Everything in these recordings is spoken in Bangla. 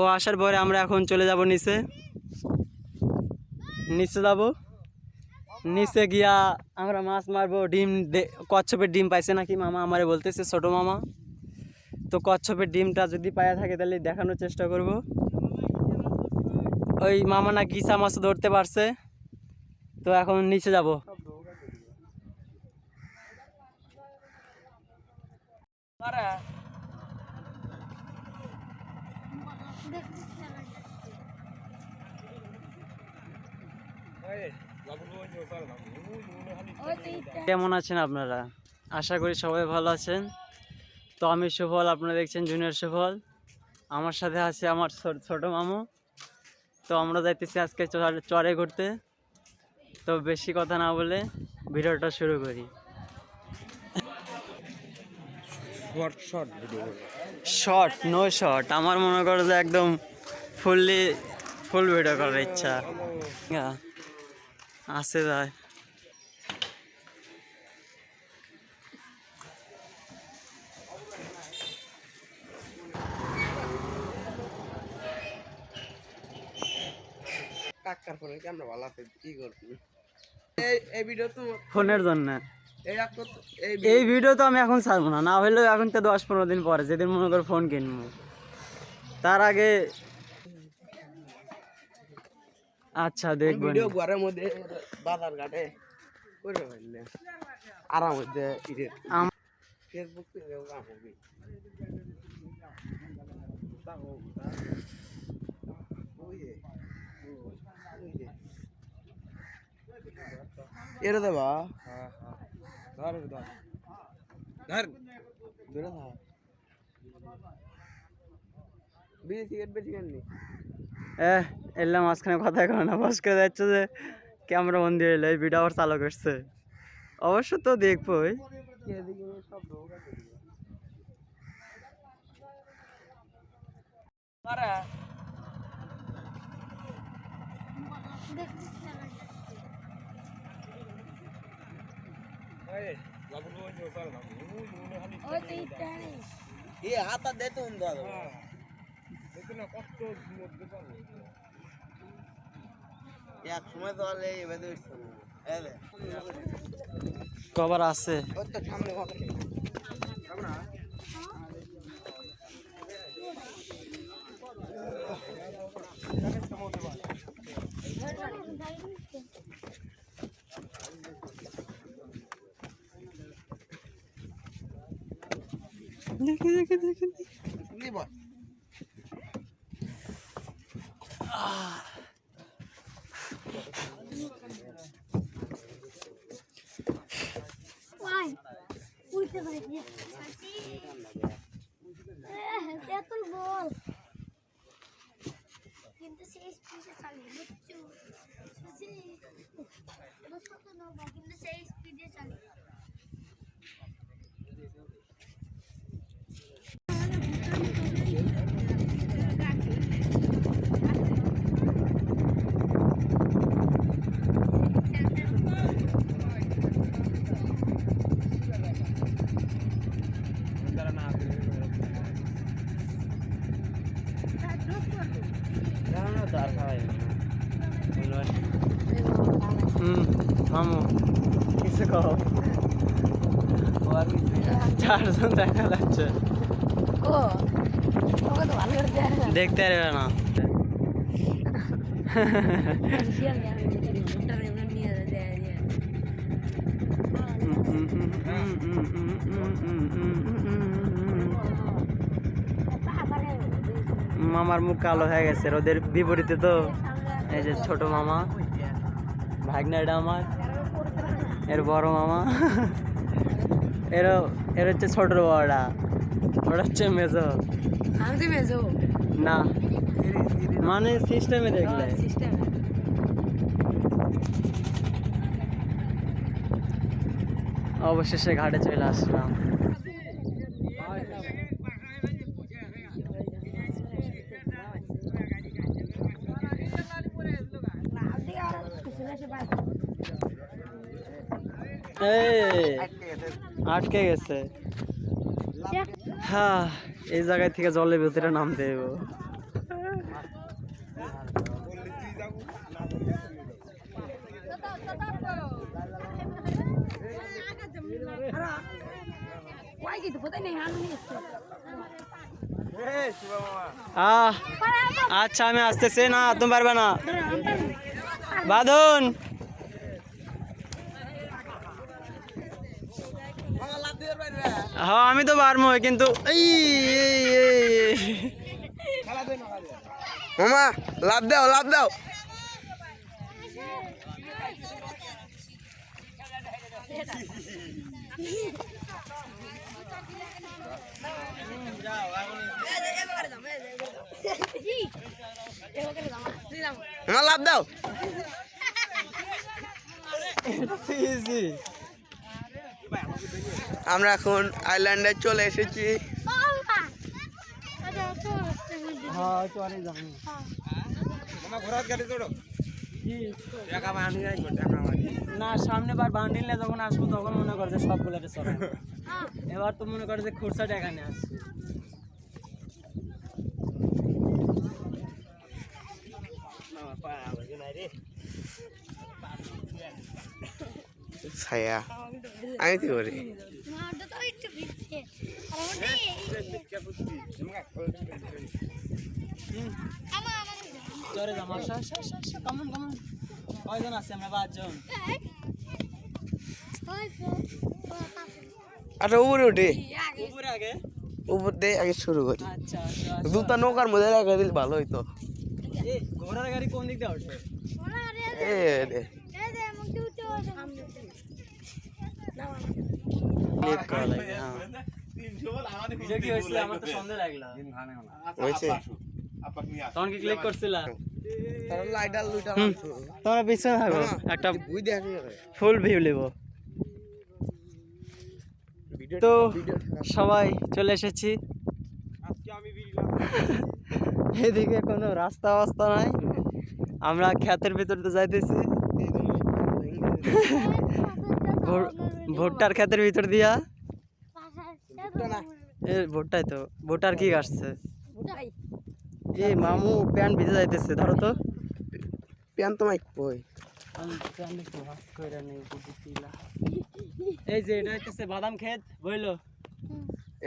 ও আসার পরে আমরা এখন চলে যাব নিচে। নিচে যাব। নিচে গিয়া আমরা মাছ মারবো, ডিম কচ্ছপের ডিম পাইছে নাকি? মামা আমারে বলতেছে, ছোট মামা। তো কচ্ছপের ডিমটা যদি পায়া থাকে তাহলে দেখানোর চেষ্টা করব। ওই মামা না কিসা মাছ ধরতে পারছে। তো এখন নিচে যাব। কেমন আছেন আপনারা? আশা করি সবাই ভালো আছেন। তো আমি সুফল আপনারা দেখছেন জুনিয়র সুফল। আমার সাথে আছে আমার ছোট মামু। তো আমরা যাইতেছি আজকে চর- ঘুরতে। তো বেশি কথা না বলে ভিডিওটা শুরু করি। শর্ট নো শর্ট আমার মনে করো যে একদম ফুললি ফুল ভিডিও করার ইচ্ছা। হ্যাঁ, কাকার ফোনে ক্যামেরা ভালো আছে? কি করছি এই এই ভিডিও তো ফোনের জন্য। এই ভিডিও তো আমি এখন ছাড়বো না। না হলেও এখন তো দশ পনেরো দিন পরে যেদিন মনে করো ফোন কিনবো। তার আগে আচ্ছা দেখব ভিডিও ঘরের মধ্যে বাজার ঘাটে করে ফেললে আরাম হচ্ছে ফেসবুক থেকে কাম হবে। এর দেবা। ধর। ধর। ধর ধরে। থাক বিড়ি সিগারেট বেশি কেননি এ এলাম মাঝখানে কথা কয় না বস করে যাচ্ছে যে ক্যামেরা বন্দি হইল এই ভিডিও আবার চালু করছে। অবশ্য তো দেখবোই এদিকে সব ঢোক আছে তো এক সময় তো আলে এবারে কবার আছে। কথা দেখি দেখি দেখি নিব Why? উল্টে পারে তেতুল বল কিন্তু সেই স্পিডে চালিয়ে বুঝছ কিন্তু সেই স্পিডে চালিয়ে হুম মামু কিছু কহ চারজন দেখা যাচ্ছে। ও ওকে তো ভালো করে দেখতে পারবে না। মামার মুখ কালো হয়ে গেছে ওদের বিপরীতে তো। এই যে ছোট মামা ভাগনা এটা আমার এর বড় মামা। এর এর হচ্ছে ছোট বড়টা ওটা হচ্ছে মেজো। আমি তো মেজো। না মানে সিস্টেমে দেখলে। সিস্টেম অবশেষে ঘাটে চলে আসলাম। এই আটকে গেছে হ্যাঁ এই জায়গায় থেকে জলের ভিতরে নামতে দেব আচ্ছা আমি আসতেছি না তুমি পারবে না বাঁধুন হ্যাঁ আমি তো পারব কিন্তু এই। মামা লাভ দাও লাভ দাও লাভ দাও. আমরা এখন আইল্যান্ডে চলে এসেছি। হ্যাঁ? না সামনে বার বান্ডিলে যখন আসব তখন মনে করে যে সবগুলো চলে এবার তো মনে করে যে খুরসা টাকা নিয়ে আসছি ছায়া আমি কি করি চলে যাব আসো আসো আসো আসো কেমন কেমন কয়জন আছে আমরা পাঁচজন আচ্ছা উপরে উঠে উপরে আগে উপর দিয়ে আগে শুরু করি আচ্ছা দুটা নৌকার মধ্যে রেখে দিলে ভালো হইতো ঘোড়ার গাড়ি কোন দিক দিয়ে উঠবে এ রে তোমরা পিছনে থাকো একটা ফুল ভিউ নেব তো সবাই চলে এসেছি এদিকে কোনো রাস্তা বাস্তা নাই আমরা ক্ষেতের ভিতর তো যাইতেছি ভুট্টার ক্ষেতের ভিতর দিয়া? এ ভুট্টাই তো। ভুট্টার কি আসছে এ মামু প্যান্ট ভিজে যাইতেছে ধরো তো। প্যান তো মাইক কই? আমি প্যান্ট একটু ভাস কইরা নেই এই যে এটা হইতেছে বাদাম ক্ষেত বইলো?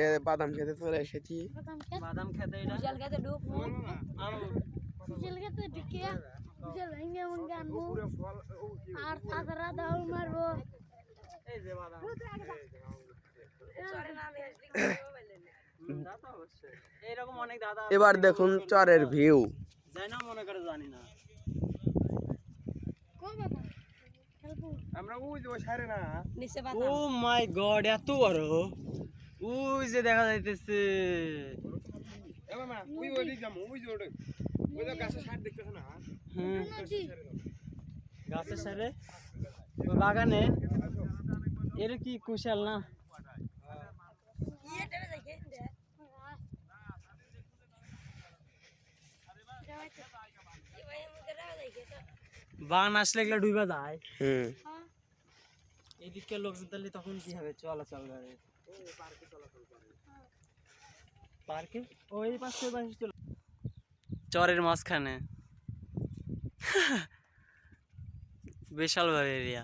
এ বাদাম খেতে চলে এসেছি। বাদাম খেতে এটা? জল খেতে ডুব জল খেতে ঢুকে জল ভেঙে আর দাও মারবো। এবার দেখুন চরের ভিউ যাই না মনে করে জানি না। আমরা ওই যে সারে না। নিচে ও মাই গড এত বড়। ওই যে দেখা যাইতেছে। এ মামা ওই ওই দিক যাব ওই যে ওটা ওই যে গাছের দেখতেছ না? হুম গাছের সারে ওই বাগানে? এর কি কুশাল না? বান আসলে এগুলো ডুবা যায়। হুম। এদিকে লোকজন তাহলে তখন কি হবে? চলাচল করে। পার্কে? ওই পাশে পাশে চলে। চরের মাঝখানে। বিশাল বড় এরিয়া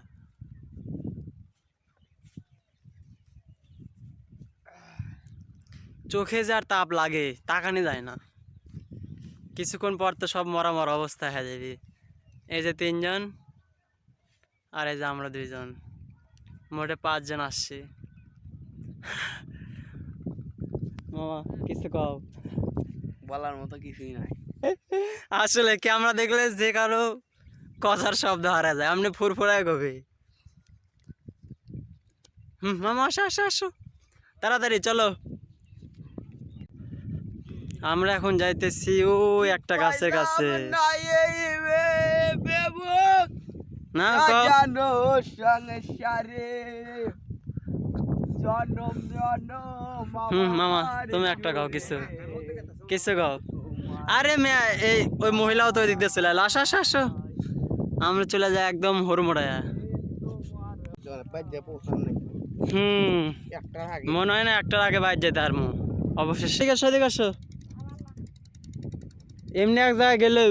চোখে যে আর তাপ লাগে তাকানি যায় না। কিছুক্ষণ পর তো সব মরা মরা অবস্থা হয়ে যাবে। এই যে তিনজন আর এই যে আমরা দুইজন। মোটে পাঁচজন আসছি। মামা কিছু কও? বলার মতো কিছুই নাই। আসলে ক্যামেরা দেখলে যে কারও কথার শব্দ হারা যায়? আপনি ফুরফুরায় কবি? হুম মামা আসো আসো আসো। তাড়াতাড়ি চলো। আমরা এখন যাইতেছি ওই একটা গাছের কাছে। না। জানো সংসারে জনম জনম হুম মামা তুমি একটা গাও কিছু। কিছু গাও আরে মেয়া এই ওই মহিলাও তো ওই দিক দিয়ে চলে এলো আসো আসো আসো। আমরা চলে যাই একদম হরমোড়ায় হুম মনে হয় না একটার আগে বাইর যেতে আর অবশেষে ঠিক আছে এদিকে আসো। এমনি এক জায়গায় গেলে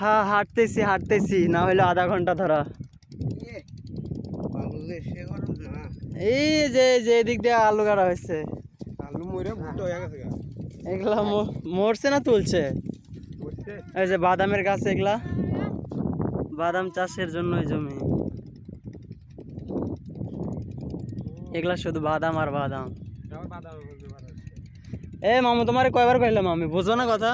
হ্যাঁ হাঁটতেছি হাঁটতেছি না হলে আধা ঘণ্টা ধরা। এই যে যে এদিক দিয়ে আলু গাড়া হয়েছে। হয়ে এগুলা মরছে না তুলছে? এই যে বাদামের গাছ এগুলা। বাদাম চাষের জন্য জমি। এগুলা শুধু বাদাম আর বাদাম আমার বাদাম বলতে পারে এ মামু, তোমারে কয়বার কইলাম আমি? বুঝো না কথা।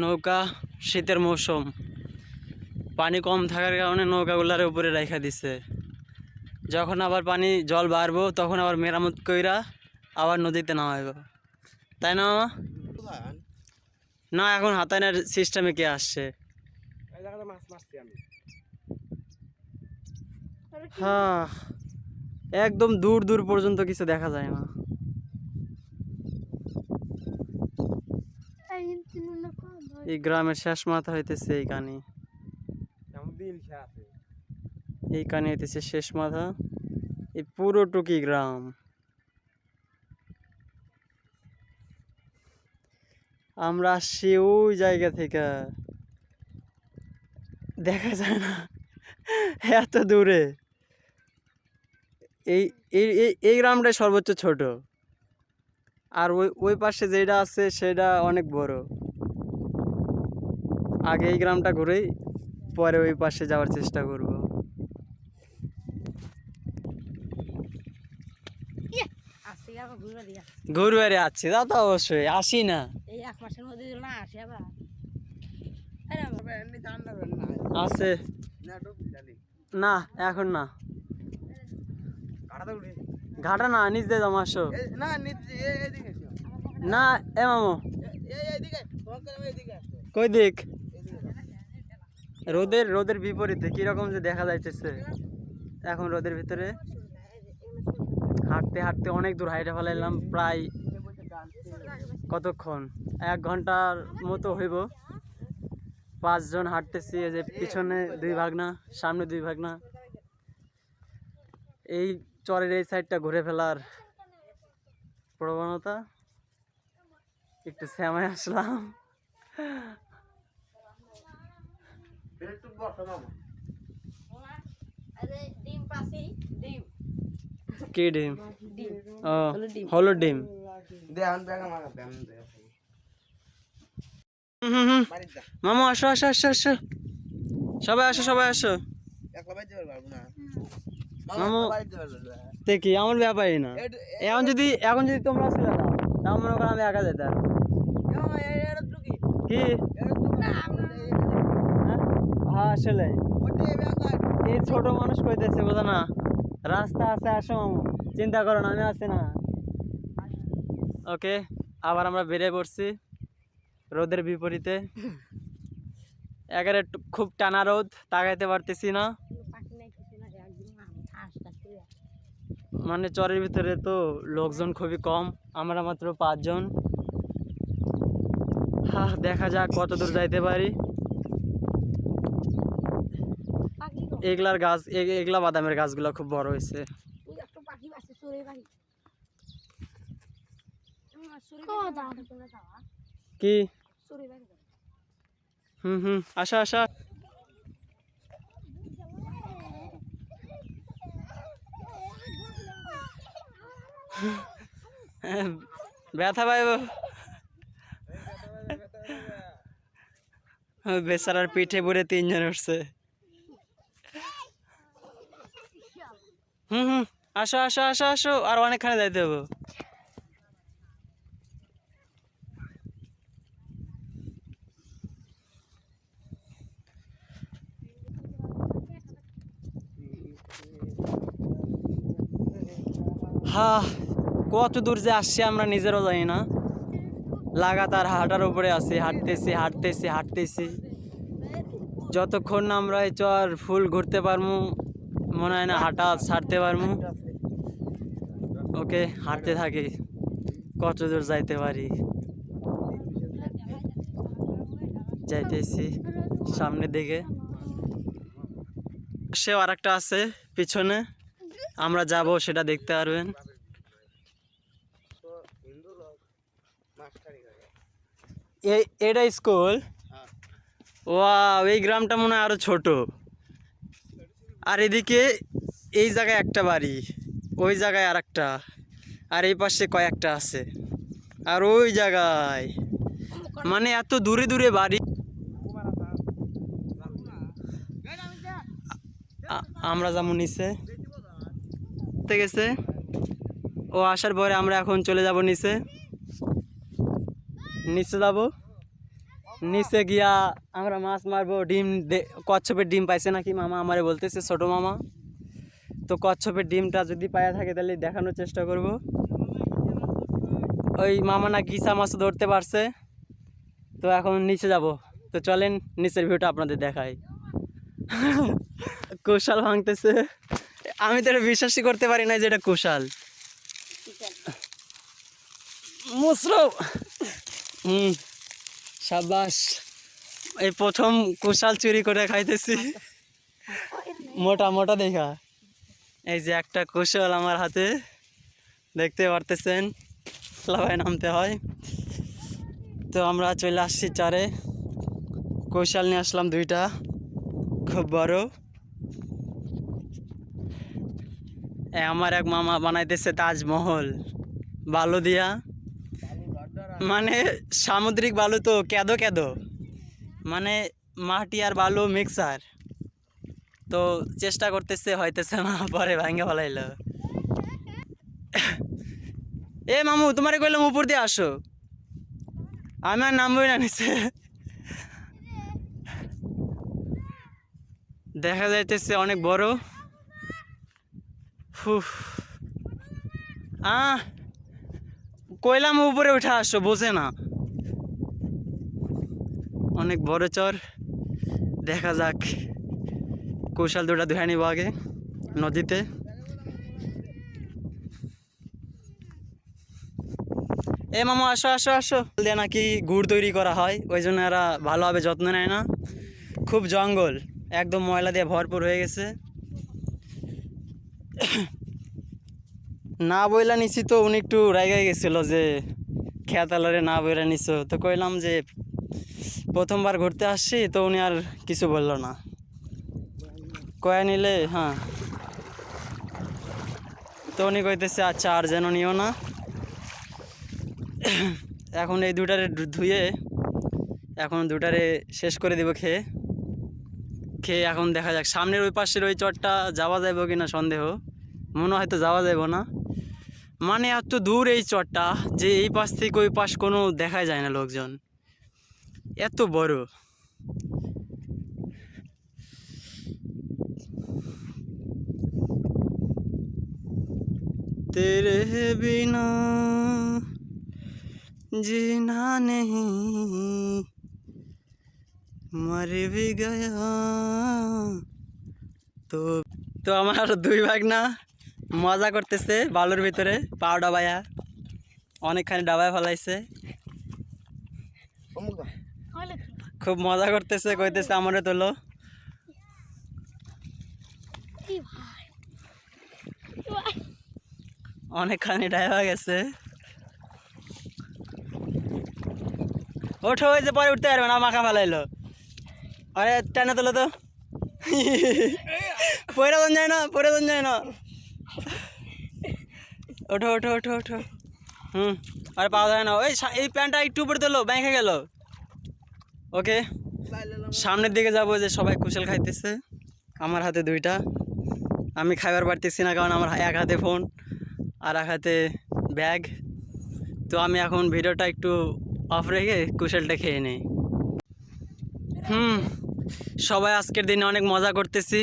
নৌকা শীতের মৌসুম। পানি কম থাকার কারণে নৌকাগুলার উপরে রেখা দিছে। যখন আবার পানি, জল বাড়বো, তখন আবার মেরামত কইরা আবার নদীতে নামাইব। তাই না না এখন হাতানের সিস্টেমে কে আসছে? এই জায়গাতে মাছ মারছি আমি। হ্যাঁ একদম দূর দূর পর্যন্ত কিছু দেখা যায় না। এই গ্রামের শেষ মাথা হইতেছে এই কানি এই কানি হইতেছে শেষ মাথা। এই পুরোটুকি গ্রাম। আমরা আসছি ওই জায়গা থেকে। দেখা যায় না। এত দূরে। এই এই, এই- গ্রামটাই সর্বোচ্চ ছোট। আর ওই ওই পাশে যেটা আছে সেটা অনেক বড়। আগে এই গ্রামটা ঘুরেই পরে ওই পাশে যাওয়ার চেষ্টা করব আসছে আবার ঘুরে দিয়া ঘুরবারে আছি তা তো অবশ্যই আসি না। এই এক মাসের মধ্যে না আসে আবার। আছে। না এখন না। ঘাটা না নিচ দিয়ে জমা আসো না নিচে এই- এদিকে এসো। না এ মামু। কই দিক? রোদের রোদের বিপরীতে কীরকম যে দেখা যাইতেছে। এখন রোদের ভিতরে। হাঁটতে হাঁটতে অনেক দূর হাইটে ফেলাইলাম প্রায় কতক্ষণ? এক ঘণ্টার মতো হইব। পাঁচজন হাঁটতেছি এই যে পিছনে দুই ভাগ না সামনে দুই ভাগ না এই চরের এই সাইডটা ঘুরে ফেলার প্রবণতা। একটু শ্যামায় আসলাম। ডিম পাসি ডিম। কি ডিম? ও হলুদ ডিম। মামু আসো আসো আসো আসো। সবাই আসো সবাই আসো। দেখি আমার ব্যাপারই না। এখন যদি এখন যদি তোমরা ছিল না তাও মনে করো আমি একা যেতাম। কি? হ্যাঁ? আসলে। এই ছোট মানুষ কইতেছে বোঝা না। রাস্তা আছে, আসো। চিন্তা করো না, আমি আছি না। ওকে, আবার আমরা বেড়ে পড়ছি রোদের বিপরীতে। একেবারে খুব টানা রোদ, তাকাইতে পারতেছি না। মানে চরের ভিতরে তো লোকজন খুবই কম, আমরা মাত্র পাঁচজন। হ্যাঁ দেখা যাক কত দূর যাইতে পারি পাখি গো এগুলার গাছ এ- এগুলা বাদামের গাছগুলো খুব বড় হয়েছে। কি হুম হুম আসা আসা। ব্যথা পাইব বেচারার পিঠে পরে তিনজন উঠছে। হুম হুম। আসো আসো আসো আসো। আর অনেকখানে যাইতে হবে। হা, কত দূর যে আসছি আমরা নিজেরও জানি না। লাগাতার হাঁটার উপরে আছি, হাঁটতেছি হাঁটতেছি হাঁটতেছি। যতক্ষণ না আমরা এই চর ফুল ঘুরতে পারব মনে হয় না হাঁটা ছাড়তে পারব। ওকে হাঁটতে থাকি। কত দূর যাইতে পারি? যাইতেছি সামনের দিকে। সে আর একটা আছে পিছনে। আমরা যাব সেটা দেখতে পারবেন। এই এটা স্কুল? হ্যাঁ। ওয়া এই গ্রামটা মনে হয় আরও ছোট। আর এদিকে এই জায়গায় একটা বাড়ি, ওই জায়গায় আর একটা আর এই পাশে কয়েকটা আছে। আর ওই জায়গায় মানে এত দূরে দূরে বাড়ি। আমরা যেমন নিচে। গেছে। ও আসার পরে আমরা এখন চলে যাব নিচে। নিচে যাব। নিচে গিয়া আমরা মাছ মারবো ডিম দে- কচ্ছপের ডিম পাইছে নাকি? মামা আমারে বলতেছে ছোট মামা তো কচ্ছপের ডিমটা যদি পায়া থাকে তাহলে দেখানোর চেষ্টা করব। ওই মামা না গিসা মাছ ধরতে পারছে তো এখন নিচে যাব। তো চলেন নিচের ভিউটা আপনাদের দেখাই। কুশাল ভাঙতেছে। আমি তো এটা বিশ্বাসই করতে পারি না যে এটা কুশাল। মুসরো হুম। সাবাস। এই প্রথম কুশাল চুরি করে খাইতেছি। মোটা মোটা দেখা। এই যে একটা কুশাল আমার হাতে, দেখতে পারতেছেন? লাভায় নামতে হয়। তো আমরা চলে আসছি চারে। কৌশাল নিয়ে আসলাম দুইটা। খুব বড়। আমার এক মামা বানাইতেছে তাজমহল। বালু দিয়া। মানে সামুদ্রিক বালু তো কেদো কেদো মানে মাটি আর বালু মিক্সার তো চেষ্টা করতেছে, হইতেছে না, পরে ভাঙ্গে ফেলাইল। এ মামু, তোমারে কইলাম উপর দিয়ে আসো। আমি আর নামবই না নিচে। দেখা যাইতেছে অনেক বড়। ফুফ। আহ! কইলাম উপরে উঠে আসো, বোঝে না। অনেক বড় চর। দেখা যাক, কৌশল দুটা ধুয়ে নিব আগে, নদীতে। এ মামা, আসো আসো আসো। দিয়ে নাকি গুড় তৈরি করা হয়, ওই জন্য এরা ভালোভাবে যত্ন নেয় না। খুব জঙ্গল, একদম ময়লা দিয়ে ভরপুর হয়ে গেছে। না বইলা নিছি তো, উনি একটু রাইগাই গেছিল যে খেয়াতালারে না বইলা নিছো। তো কইলাম যে প্রথমবার ঘুরতে আসছি, তো উনি আর কিছু বলল না। কয়া নিলে হ্যাঁ। তো উনি কইতেছে আচ্ছা আর যেন নিও না। এখন এই দুটারে ধুয়ে এখন দুটারে শেষ করে দিব খেয়ে। খেয়ে এখন দেখা যাক, সামনের ওই পাশের ওই চটটা যাওয়া যাবে কি না সন্দেহ। মনে হয়তো যাওয়া যাবে না মানে এত দূর এই চরটা যে এই পাশ থেকে ওই পাশ কোনো দেখা যায় না লোকজন এত বড় तेरे बिना जीना नहीं मर भी गया তো তো আমার দুই ভাগ না মজা করতেছে বালুর ভিতরে পাও ডাবায়া অনেকখানি ডাবায় ফেলাইছে। খুব মজা করতেছে, কইতেছে আমারে তোলো। অনেকখানি ডাইভা গেছে। ওঠো যে পরে উঠতে পারবে না, মাখা ফেলাইলো। আরে, টানে তোলো তো। পয়রা দন যায় না, পয়রা দন যায় না। ওঠো ওঠো ওঠো ওঠো। হুম, আরে পাওয়া যায় না ওই এই প্যান্টটা একটু উপরে তোলো, ব্যাংকে গেল। ওকে? সামনের দিকে যাব যে সবাই কুশল খাইতেছে। আমার হাতে দুইটা। আমি খাইবার পারতেছি না কারণ আমার এক হাতে ফোন, আর এক হাতে ব্যাগ। তো আমি এখন ভিডিওটা একটু অফ রেখে কুশলটা খেয়ে নিই। হুম, সবাই আজকের দিনে অনেক মজা করতেছি।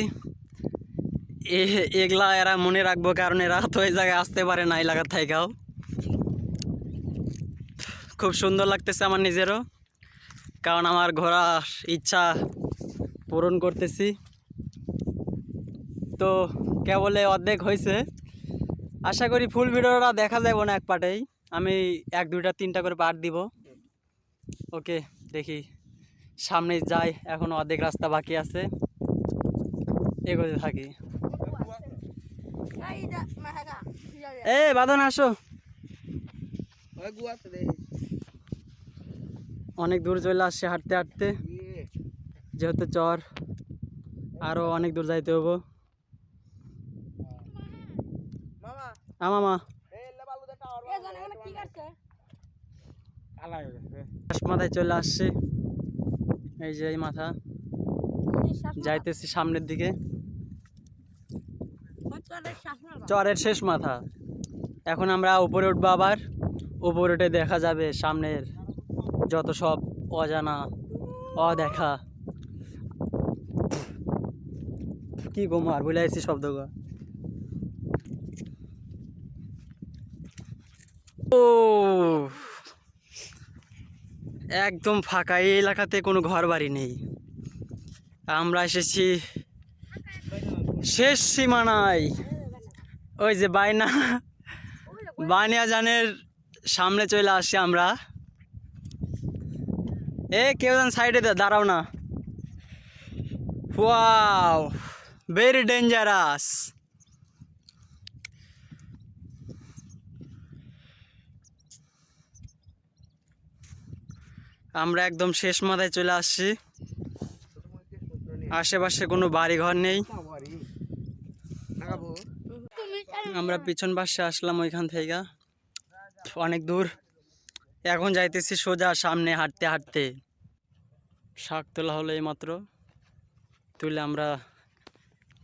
এগুলা এরা মনে রাখব কারণ এরা তো এই জায়গায় আসতে পারে না, এলাকার থাইকাও। খুব সুন্দর লাগতেছে আমার নিজেরও, কারণ আমার ঘোরার ইচ্ছা পূরণ করতেছি। তো কেবলে অর্ধেক হয়েছে আশা করি ফুল ভিডিওটা দেখা যাবে না এক পাটেই আমি এক, দুইটা, তিনটা করে পার্ট দিব। ওকে, দেখি সামনে যাই, এখন অর্ধেক রাস্তা বাকি আছে। এগোতে থাকি। এ বাদন আসো। অনেক দূর চলে আসছে হাঁটতে হাঁটতে। যেহেতু চর আরও অনেক দূর যাইতে হব মাথায় চলে আসছে। এই যে এই মাথা। যাইতেছি সামনের দিকে। চরের শেষ মাথা। এখন আমরা উপরে উঠবো আবার। উপরে উঠে দেখা যাবে সামনের যত সব অজানা, অদেখা। কি গোমার ভুলে আসছি শব্দ ও একদম ফাঁকা এই এলাকাতে কোনো ঘর বাড়ি নেই। আমরা এসেছি শেষ সীমানায় ওই যে বাইনা বানিয়া জানের সামনে চলে আসছি আমরা। এ, কেউ যেন সাইডে দাঁড়াও না। ওয়াও ভেরি ডেঞ্জারাস আমরা একদম শেষ মাথায় চলে আসছি। আশেপাশে কোনো বাড়ি ঘর নেই বাড়ি নাগাবো আমরা পিছন পাশে আসলাম ওইখান থেকে। অনেক দূর। এখন যাইতেছি সোজা সামনে হাঁটতে হাঁটতে। শাক তোলা হলো এইমাত্র। তুলে আমরা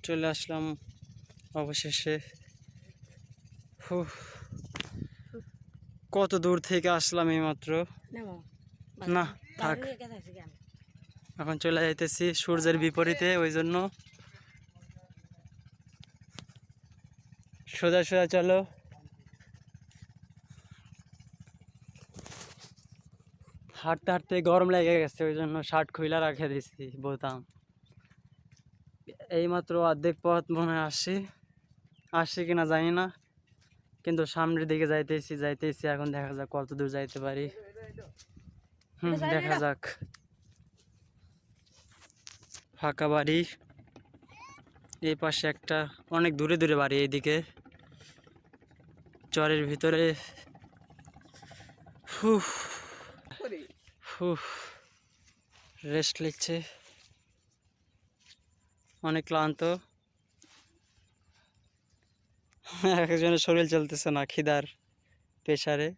চলে আসলাম অবশেষে। কত দূর থেকে আসলাম এইমাত্র। না থাক। এখন চলে যাইতেছি সূর্যের বিপরীতে ওই জন্য। সোজা সোজা চলো। হাঁটতে হাঁটতে গরম লেগে গেছে ওই জন্য শার্ট খুইলা রাখে দিচ্ছি বোতাম। এইমাত্র অর্ধেক পথ মনে আসছি আসছি কিনা জানি না কিন্তু সামনের দিকে যাইতেছি যাইতেছি এখন দেখা যাক কত দূর যাইতে পারি। হুম দেখা যাক। ফাঁকা বাড়ি। এই পাশে একটা অনেক দূরে দূরে বাড়ি এইদিকে। চরের ভিতরে। হুফ। হুফ। রেস্ট নিচ্ছে। অনেক ক্লান্ত। একজনের শরীর চলতেছে না খিদার প্রেশারে।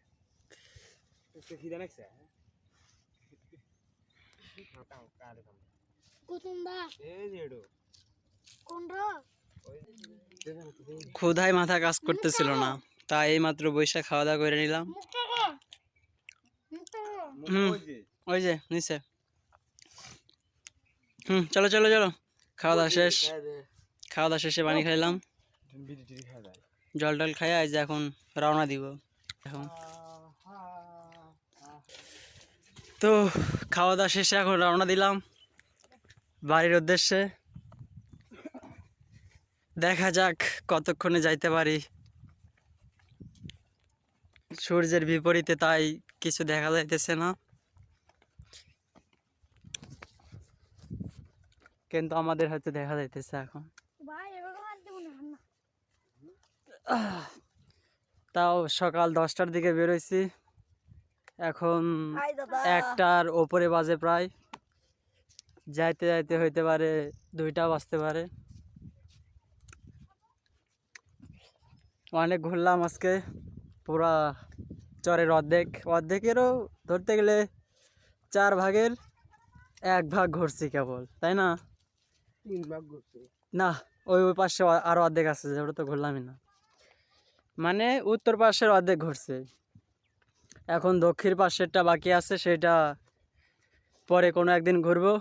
ক্ষুধায় মাথা কাজ করতেছিল না। তাই এইমাত্র বৈশাখ খাওয়া দাওয়া করে নিলাম। হুম ওই যে নিচে। হুম চলো চলো চলো। খাওয়া দাওয়া শেষ। খাওয়া দাওয়া শেষে পানি খাইলাম। জল টল খাই আজ এখন রওনা দিব এখন। তো খাওয়া দাওয়া শেষে এখন রওনা দিলাম বাড়ির উদ্দেশ্যে। দেখা যাক কতক্ষণে যাইতে পারি। সূর্যের বিপরীতে তাই কিছু দেখা যাইতেছে না। কিন্তু আমাদের হয়তো দেখা যাইতেছে এখন। তাও সকাল দশটার দিকে বেরোইছি। এখন একটার ওপরে বাজে প্রায়। যাইতে যাইতে হইতে পারে দুইটা বাজতে পারে। অনেক ঘুরলাম আজকে। পুরা চরের অর্ধেক। অর্ধেকেরও ধরতে গেলে চার ভাগের এক ভাগ ঘুরছি কেবল তাই না? তিন ভাগ করছে না ওই ওই পাশে আরও অর্ধেক আছে যে ওটা তো ঘুরলামই না। মানে উত্তর পাশের অর্ধেক ঘুরছে। এখন দক্ষিণ পাশেরটা বাকি আছে সেটা পরে কোনো একদিন ঘুরবো।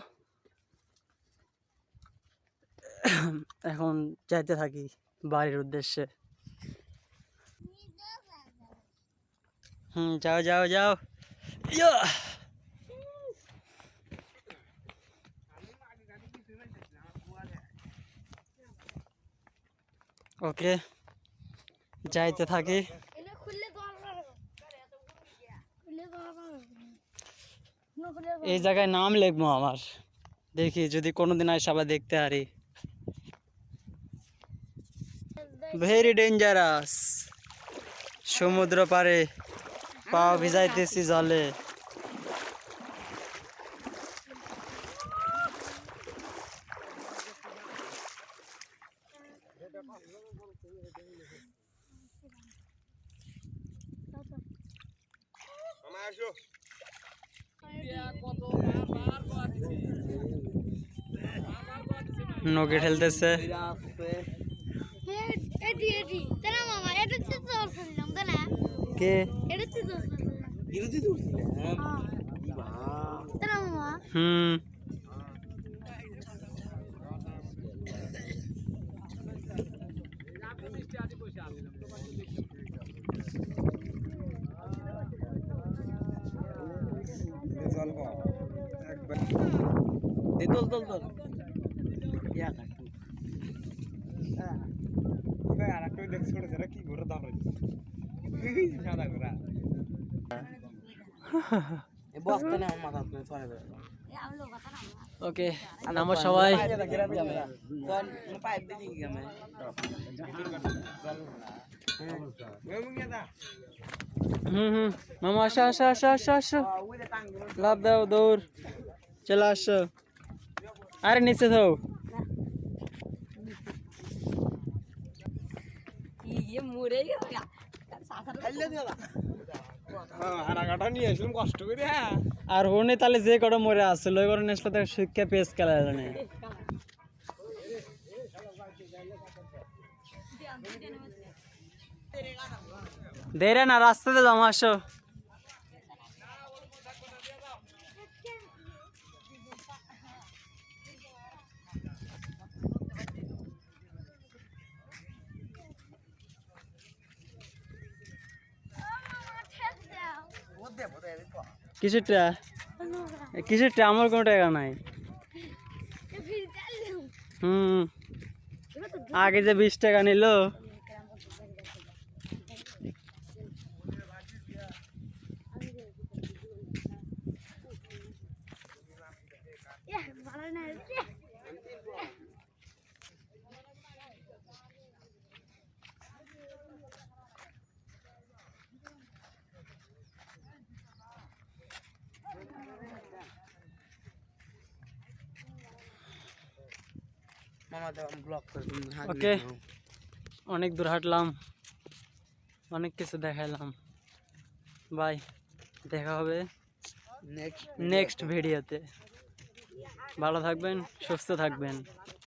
এখন যাইতে থাকি বাড়ির উদ্দেশ্যে। হুম, যাও যাও যাও! ওকে, যাইতে থাকি। এই জায়গায় নাম লিখব আমার। দেখি, যদি কোনোদিন আসে আবার দেখতে পারি ভেরি ডেঞ্জারাস সমুদ্র পারে পা ভিজাইতেছি জলে নৌকে ঠেলতেছে মামা? হুম এই দল দল দল ইয়া কাটু এই বস্তা না মাথা তুমি ছড়ে দেবে ওকে নামো সবাই হুম হুম মামা আসো আসো আসো আসো আসো লাভ দাও দৌড় চলে আসো আরে নিচে থাও ইয়ে মরে গেল দিও আর হনে তাহলে যে কটা মরে আসছিল ওই করে নেসলে তো শিক্ষা পেস খেলা জানে। দেরে না, রাস্তাতে জমা আসো ঠেক দাও বুঝতে বুঝতে তো কিসের টা? কিসের টা? আমার কোনো টাকা নাই। হুম। আগে যে বিশ টাকা নিল এ ভালো না রে মামা দাও ব্লক করে তুমি হাত ওকে। অনেক দূর হাঁটলাম অনেক কিছু দেখাইলাম। বাই দেখা হবে নেক্সট নেক্সট ভিডিওতে ভালো থাকবেন সুস্থ থাকবেন।